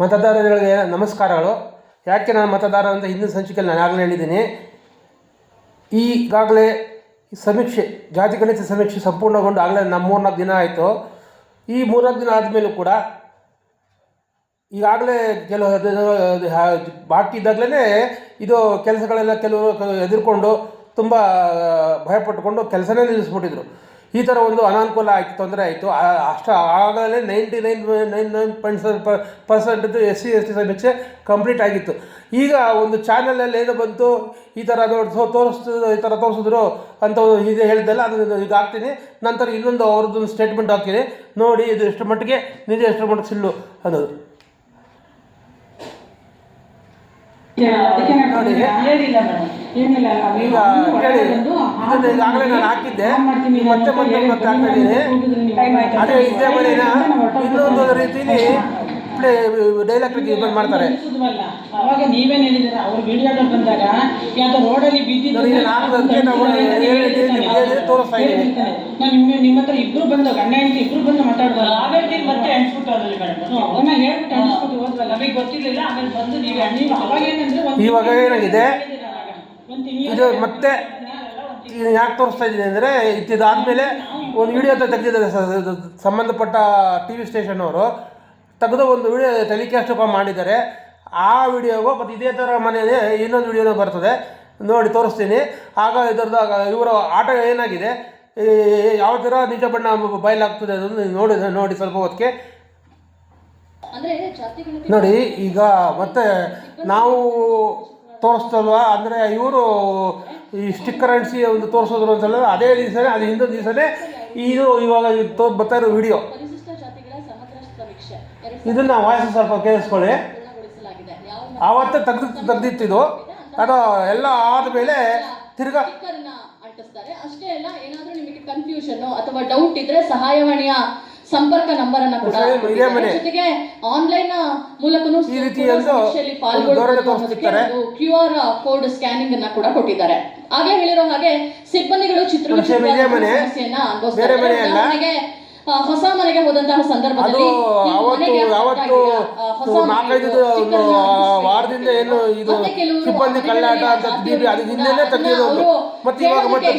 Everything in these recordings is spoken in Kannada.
ಮತದಾರರಿಗೆ ನಮಸ್ಕಾರಗಳು. ಯಾಕೆ ನಾನು ಮತದಾರ ಅಂತ ಹಿಂದಿನ ಸಂಚಿಕೆಯಲ್ಲಿ ನಾನು ಆಗಲೇ ಹೇಳಿದ್ದೀನಿ. ಈಗಾಗಲೇ ಸಮೀಕ್ಷೆ, ಜಾತಿ ಗಣಿತ ಸಮೀಕ್ಷೆ ಸಂಪೂರ್ಣಗೊಂಡು ಆಗಲೇ ನಮ್ಮ ಮೂರ್ನಾಲ್ಕು ದಿನ ಆಯಿತು. ಈ ಮೂರ್ನಾಲ್ಕು ದಿನ ಆದಮೇಲೂ ಕೂಡ ಈಗಾಗಲೇ ಕೆಲವು ಬಾಕಿ ಇದ್ದಾಗಲೇ ಇದು ಕೆಲಸಗಳೆಲ್ಲ ಕೆಲವರು ಎದುರ್ಕೊಂಡು ತುಂಬ ಭಯಪಟ್ಟುಕೊಂಡು ಕೆಲಸನೇ ನಿಲ್ಲಿಸ್ಬಿಟ್ಟಿದ್ರು. ಈ ಥರ ಒಂದು ಅನಾನುಕೂಲ ಆಯಿತು ತೊಂದರೆ ಆಯಿತು. ಅಷ್ಟು ಆಗಲೇ ninety nine nine nine point percent S C S T ಸಮೀಕ್ಷೆ ಕಂಪ್ಲೀಟ್ ಆಗಿತ್ತು. ಈಗ ಒಂದು ಚಾನಲಲ್ಲಿ ಏನು ಬಂತು ಈ ಥರ ನೋಡಿ ತೋರಿಸ್ತಿದ್ರು ಈ ಥರ ತೋರಿಸಿದ್ರು ಅಂತ ಇದು ಹೇಳಿದ್ದಲ್ಲ ಅದು ಈಗ ಹಾಕ್ತೀನಿ. ನಂತರ ಇನ್ನೊಂದು ಅವ್ರದ್ದೊಂದು ಸ್ಟೇಟ್ಮೆಂಟ್ ಹಾಕ್ತೀನಿ. ನೋಡಿ ಇದು ಎಷ್ಟು ಮಟ್ಟಿಗೆ ನಿಜ ಎಷ್ಟು ಮಟ್ಟಿಗೆ ಸಿಲ್ಲು ಅನ್ನೋದು. ನೋಡಿ. ಈಗ ಕೇಳಿ ಈಗಾಗಲೇ ನಾನು ಹಾಕಿದ್ದೆ. ಮತ್ತೆ ಮತ್ತೆ ಹಾಕ್ತಾ ಇದ್ದೀನಿ ಅದೇ ಇದೇ. ಇನ್ನೊಂದು ಪ್ಲೇ ಮಾಡ್ತಾರೆ. ಅವಾಗ ನೀವೇನ್ ಅವ್ರ ಬಂದಾಗ ಯಾವ್ದೋ ರೋಡಲ್ಲಿ ಬಿದ್ದಿದ್ದು ತೋರಿಸ್ತಾ ಇದ್ದೀನಿ. ನಾನು ನಿಮ್ಮ ನಿಮ್ಮ ಹತ್ರ ಇಬ್ರು ಬಂದು ಗಂಡ ಹೆಂಡತಿ ಇಬ್ರು ಬಂದು ಆಮೇಲೆ ಮತ್ತೆ ಅನ್ಸ್ಬಿಟ್ಟು ಅದ್ರಲ್ಲಿ ಮೇಡಮ್. ಅವನ್ನ ಹೇಳ್ಬಿಟ್ಟು ಅನಿಸ್ಬಿಟ್ಟು ಹೋದ್ವಲ್ಲ ನಮಗೆ ಗೊತ್ತಿರ್ಲಿಲ್ಲ ಆಮೇಲೆ ಬಂದು ನೀವು ನೀವು ಅವಾಗ ಏನಂದ್ರೆ ಇವಾಗ ಏನಾಗಿದೆ? ಇದು ಮತ್ತೆ ಯಾಕೆ ತೋರಿಸ್ತಾ ಇದ್ದೀನಿ ಅಂದರೆ ಇದಾದಮೇಲೆ ಒಂದು ವಿಡಿಯೋ ತೆಗೆದಿದ್ದಾರೆ ಸಂಬಂಧಪಟ್ಟ ಟಿ ವಿ ಸ್ಟೇಷನ್ ಅವರು. ತೆಗೆದು ಒಂದು ವಿಡಿಯೋ ಟೆಲಿಕಾಸ್ಟ್ ಮಾಡಿದ್ದಾರೆ. ಆ ವಿಡಿಯೋಗೂ ಮತ್ತು ಇದೇ ಥರ ಮನೆಯಲ್ಲಿ ಇನ್ನೊಂದು ವಿಡಿಯೋನೂ ಬರ್ತದೆ. ನೋಡಿ ತೋರಿಸ್ತೀನಿ. ಆಗ ಇದರದ್ದು ಇವರ ಆಟ ಏನಾಗಿದೆ? ಯಾವ ಥರ ನಿಜ ಬಣ್ಣ ಬಯಲಾಗ್ತದೆ ಅದನ್ನು ನೋಡಿ ನೋಡಿ ಸ್ವಲ್ಪ ಹೊತ್ತಿಗೆ. ನೋಡಿ ಈಗ ಮತ್ತೆ ನಾವು ತೋರಿಸ್ತಲ್ವಾ ಅಂದರೆ ಇವರು ಈ ಸ್ಟಿಕ್ಕರ್ ಅಂಟಿಸಿ ಒಂದು ತೋರಿಸೋದ್ರು ಅಂತಲ್ಲ ಅದೇ ದಿವಸನೇ ಅದು ಹಿಂದೊಂದು ದಿವಸನೇ ಇದು ಇವಾಗ ಇದು ತೋ ಬರ್ತಾ ಇರೋ ವಿಡಿಯೋ ಇದನ್ನು ವಾಯ್ಸ್ ಸ್ವಲ್ಪ ಕೇಳಿಸ್ಕೊಳ್ಳಿ. ಆವತ್ತೇ ತೆಗ್ದು ತೆಗ್ದಿತ್ತಿದು ಅದು ಎಲ್ಲ ಆದಮೇಲೆ ತಿರ್ಗಾ ಅಷ್ಟೇ ಅಲ್ಲ ಏನಾದರೂ ನಿಮಗೆ ಕನ್ಫ್ಯೂಷನ್ ಅಥವಾ ಡೌಟ್ ಇದ್ರೆ ಸಹಾಯವಾಣಿಯ ಸಂಪರ್ಕ ನಂಬರ್ ಅನ್ನ ಕೂಡ. ಜೊತೆಗೆ ಆನ್ಲೈನ್ ಮೂಲಕನೂ. ಕ್ಯೂ ಆರ್ ಕೋಡ್ ಸ್ಕ್ಯಾನಿಂಗ್ ಅನ್ನ ಕೂಡ ಕೊಟ್ಟಿದ್ದಾರೆ. ಹಾಗೆ ಹೇಳಿರೋ ಹಾಗೆ ಸಿಬ್ಬಂದಿಗಳು ಚಿತ್ರ ವಿಷಯ ಇದೇ ಮನೆ, ಸಮಸ್ಯೆಯನ್ನ ಅನುಭವಿಸ್ತಾ ಹೊಸ ಮನೆಗೆ ಹೋದಂತಹ ಸಂದರ್ಭದಲ್ಲಿ ಯಾವತ್ತು ನಾಲ್ಕೈದು. ವಾರದಿಂದ ಏನು ಇದು ಸಿಬ್ಬಂದಿ ಕಳ್ಳಾಟ ಅಂತ ಬೀದಿ ಅದು ಹಿಂದೆನೇ ತೆಗೆದಿರೋದು ಮತ್ತೆ ಇವಾಗ ಮತ್ತೆ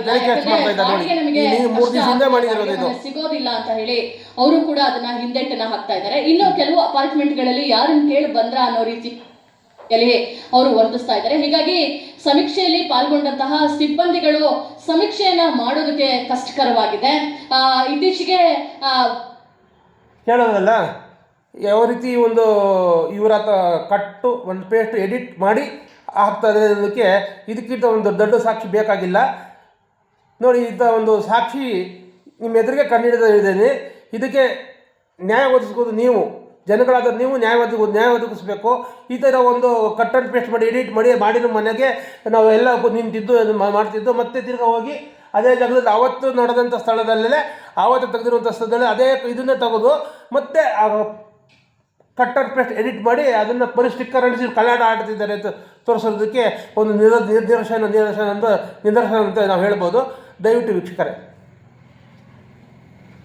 ಟೆಲಿಕಾಸ್ಟ್ ಮಾಡ್ತಾ ಇದ್ದಾರೆ ನೋಡಿ. ಈ ಮೂರು ದಿವಸದಿಂದ ಮಾಡಿರೋದು ಇದು. ಸಿಗೋದಿಲ್ಲ ಅಂತ ಹೇಳಿ ಅವರು ಕೂಡ ಅದನ್ನ ಹಿಂದೆಟ್ಟನ್ನ ಹಾಕ್ತಾ ಇದ್ದಾರೆ. ಇನ್ನು ಕೆಲವು ಅಪಾರ್ಟ್ಮೆಂಟ್ಗಳಲ್ಲಿ ಯಾರನ್ನ ಕೇಳಿ ಬಂದ್ರ ಅನ್ನೋ ರೀತಿ ಯಲ್ಲಿ ಅವರು ವರ್ತಿಸ್ತಾ ಇದ್ದಾರೆ. ಹೀಗಾಗಿ ಸಮೀಕ್ಷೆಯಲ್ಲಿ ಪಾಲ್ಗೊಂಡಂತಹ ಸಿಬ್ಬಂದಿಗಳು ಸಮೀಕ್ಷೆಯನ್ನ ಮಾಡೋದಕ್ಕೆ ಕಷ್ಟಕರವಾಗಿದೆ. ಇತ್ತೀಚೆಗೆ ಹೇಳೋದಲ್ಲ ಯಾವ ರೀತಿ ಒಂದು ಇವರ ಕಟ್ಟು, ಒಂದು ಪೇಸ್ಟ್ ಎಡಿಟ್ ಮಾಡಿ ಹಾಕ್ತಾರೆ ಅದಕ್ಕೆ ಇದಕ್ಕಿಂತ ಒಂದು ದೊಡ್ಡ ಸಾಕ್ಷಿ ಬೇಕಾಗಿಲ್ಲ. ನೋಡಿ, ಇಂಥ ಒಂದು ಸಾಕ್ಷಿ ನಿಮ್ಮ ಎದುರಿಗೆ ಇದ್ದೇನೆ. ಇದಕ್ಕೆ ನ್ಯಾಯ ಒದಗಿಸ್ಬೋದು ನೀವು. ಜನಗಳಾದ ನೀವು ನ್ಯಾಯ ಒದಗಿ ನ್ಯಾಯ ಒದಗಿಸ್ಬೇಕು ಈ ಥರ ಒಂದು ಕಟ್ ಆ್ಯಂಡ್ ಪೇಸ್ಟ್ ಮಾಡಿ ಎಡಿಟ್ ಮಾಡಿ ಮಾಡಿರೋ ಮನೆಗೆ ನಾವು ಎಲ್ಲ ನಿಂತಿದ್ದು ಮಾಡ್ತಿದ್ದು. ಮತ್ತೆ ತಿರ್ಗಾ ಹೋಗಿ ಅದೇ ಜಾಗದಲ್ಲಿ ಅವತ್ತು ನಡೆದಂಥ ಸ್ಥಳದಲ್ಲೇ ಆವತ್ತು ತೆಗೆದಿರುವಂಥ ಸ್ಥಳದಲ್ಲಿ ಅದೇ ಇದನ್ನೇ ತೆಗೆದು. ಮತ್ತೆ ಕಟ್ ಆ್ಯಂಡ್ ಪೇಸ್ಟ್ ಎಡಿಟ್ ಮಾಡಿ ಅದನ್ನು ಬರೀ ಸ್ಟಿಕ್ಕರ್ ಅಂಟಿಸಿ ಕಲ್ಯಾಣ ಆಡ್ತಿದ್ದಾರೆ ಅಂತ ತೋರಿಸೋದಕ್ಕೆ ಒಂದು ನಿರ ನಿರ್ದೇಶನ ನಿದರ್ಶನ ಅಂತ ನಿದರ್ಶನ ಅಂತ ನಾವು ಹೇಳ್ಬೋದು. ದಯವಿಟ್ಟು ವೀಕ್ಷಕರೇ.